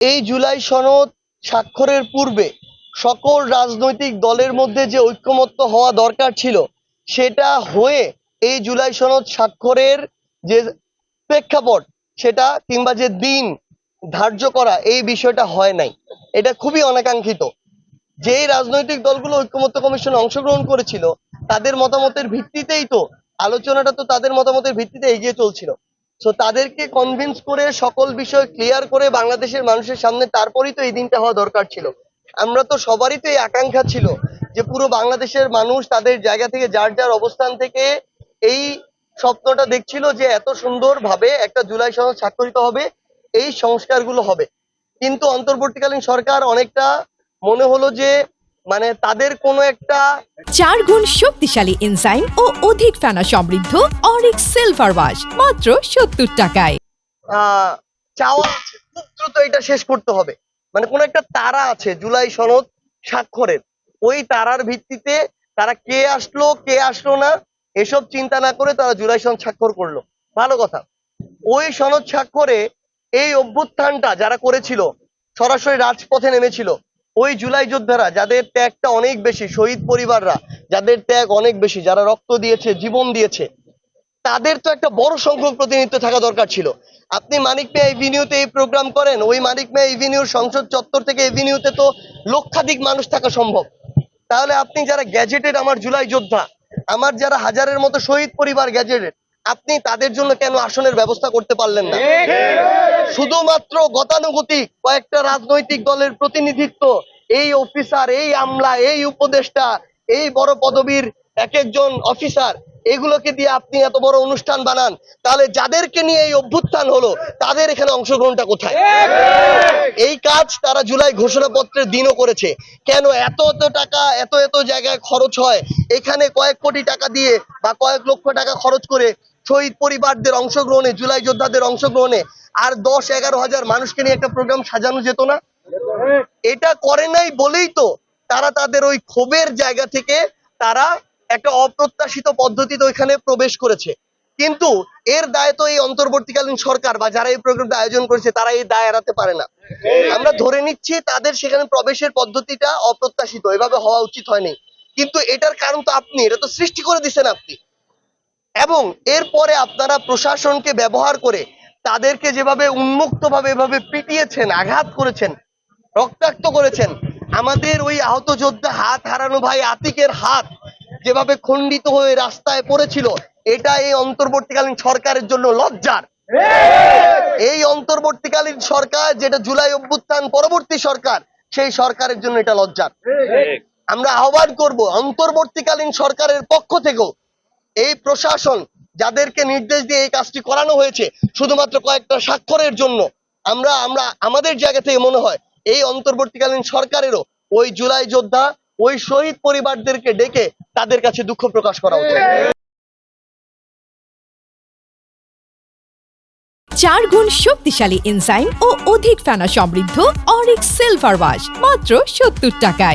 এই জুলাই সনদ স্বাক্ষরের পূর্বে সকল রাজনৈতিক দলের মধ্যে যে ঐক্যমত্য হওয়া দরকার ছিল, সেটা হয়ে এই জুলাই সনদ স্বাক্ষরের যে প্রেক্ষাপট, সেটা কিংবা যে দিন ধার্য করা, এই বিষয়টা হয় নাই। এটা খুবই অনাকাঙ্ক্ষিত। যেই রাজনৈতিক দলগুলো ঐক্যমত্য কমিশনে অংশগ্রহণ করেছিল, তাদের মতামতের ভিত্তিতেই তো, আলোচনাটা তো তাদের মতামতের ভিত্তিতে এগিয়ে চলছিল। সো তাদেরকে কনভিন্স করে সকল বিষয় ক্লিয়ার করে বাংলাদেশের মানুষের সামনে তারপরেই তো এই দিনটা হওয়া দরকার ছিল। আমরা তো সবারই তো এই আকাঙ্ক্ষা ছিল যে পুরো বাংলাদেশের মানুষ তাদের জায়গা থেকে যার যার অবস্থান থেকে এই স্বপ্নটা দেখছিল যে এত সুন্দরভাবে একটা জুলাই সনদ স্বাক্ষরিত হবে, এই সংস্কারগুলো হবে। কিন্তু অন্তর্বর্তীকালীন সরকার অনেকটা মনে হলো যে মানে তাদের কোনো একটা চার গুণ শক্তিশালী এনজাইম ও অধিক ফেনা সমৃদ্ধ অরিক সিলভার ওয়াশ মাত্র সত্তর টাকায়। চাওয়া খুব দ্রুত এটা শেষ করতে হবে। মানে কোন একটা তারা আছে জুলাই সনদ স্বাক্ষরের। ওই তারার ভিত্তিতে তারা কে আসলো কে আসলো না এসব চিন্তা না করে তারা জুলাই সনদ স্বাক্ষর করল। ভালো কথা। ওই সনদ স্বাক্ষরে এই অভ্যুত্থানটা যারা করেছিল সরাসরি রাজপথে নেমেছিল ওই জুলাই যোদ্ধারা, যাদের ত্যাগটা অনেক বেশি, শহীদ পরিবাররা, যাদের ত্যাগ অনেক বেশি, যারা রক্ত দিয়েছে, জীবন দিয়েছে, তাদের তো একটা বড় সংখ্যক প্রতিনিধিত্ব থাকা দরকার ছিল। আপনি মানিক মিয়া এভিনিউতে এই প্রোগ্রাম করেন, ওই মানিক মিয়া এভিনিউর সংসদ চত্বর থেকে এভিনিউতে তো লক্ষাধিক মানুষ থাকা সম্ভব। তাহলে আপনি যারা গ্যাজেটেড আমার জুলাই যোদ্ধা, আমার যারা হাজারের মতো শহীদ পরিবার গ্যাজেটেড আপনি তাদের জন্য কেন আসনের ব্যবস্থা করতে পারলেন না? শুধুমাত্র গতানুগতিক কয়েকটা রাজনৈতিক দলের প্রতিনিধিত্ব এই অফিসার এই আমলা এই উপদেষ্টা এই বড় পদবীর এক একজন অফিসার এগুলোকে দিয়ে আপনি এত বড় অনুষ্ঠান বানান তাহলে যাদেরকে নিয়ে এই অভ্যুত্থান হলো তাদের এখানে অংশগ্রহণটা কোথায়? এই কাজ তারা জুলাই ঘোষণাপত্রের দিনও করেছে। কেন এত এত টাকা এত এত জায়গায় খরচ হয়? এখানে কয়েক কোটি টাকা দিয়ে বা কয়েক লক্ষ টাকা খরচ করে শহীদ পরিবারদের অংশগ্রহণে, জুলাই যোদ্ধাদের অংশগ্রহণে আর দশ এগারো হাজার মানুষকে নিয়ে একটা প্রোগ্রাম সাজানো যেত না? এটা করে নাই বলেই তো তারা তাদের ওই ক্ষোভের জায়গা থেকে তারা একটা অপ্রত্যাশিত পদ্ধতিতে ওইখানে প্রবেশ করেছে। কিন্তু এর দায় তো এই অন্তর্বর্তীকালীন সরকার বা যারা এই প্রোগ্রামটা আয়োজন করেছে, তারা এই দায় এড়াতে পারে না। আমরা ধরে নিচ্ছি তাদের সেখানে প্রবেশের পদ্ধতিটা অপ্রত্যাশিত, এভাবে হওয়া উচিত হয়নি। কিন্তু এটার কারণ তো আপনি, এটা তো সৃষ্টি করে দিচ্ছেন আপনি। এবং এরপরে আপনারা প্রশাসনকে ব্যবহার করে তাদেরকে যেভাবে উন্মুক্ত ভাবে এভাবে পিটিয়েছেন আঘাত করেছেন রক্তাক্ত করেছেন আমাদের ওই আহত যোদ্ধা হাত হারানো ভাই আতিকের হাত যেভাবে খণ্ডিত হয়ে রাস্তায় পড়েছিল এটা এই অন্তর্বর্তীকালীন সরকারের জন্য লজ্জার। এই অন্তর্বর্তীকালীন সরকার যেটা জুলাই অভ্যুত্থান পরবর্তী সরকার সেই সরকারের জন্য এটা লজ্জার। আমরা আহ্বান করব অন্তর্বর্তীকালীন সরকারের পক্ষ থেকেও এই প্রশাসন যাদেরকে নির্দেশ দিয়ে এই কাজটি করানো হয়েছে, শুধুমাত্র কয়েকটা স্বাক্ষরের জন্য, আমরা আমরা, আমাদের জায়গা থেকে মনে হয় এই অন্তর্বর্তীকালীন সরকারেরও ওই জুলাই যোদ্ধা, ওই শহীদ পরিবারদেরকে ডেকে তাদের কাছে দুঃখ প্রকাশ করা উচিত। চার গুণ শক্তিশালী এনজাইম ও অধিক ফেনা সমৃদ্ধ অরিক সিলভার ওয়াশ মাত্র সত্তর টাকায়।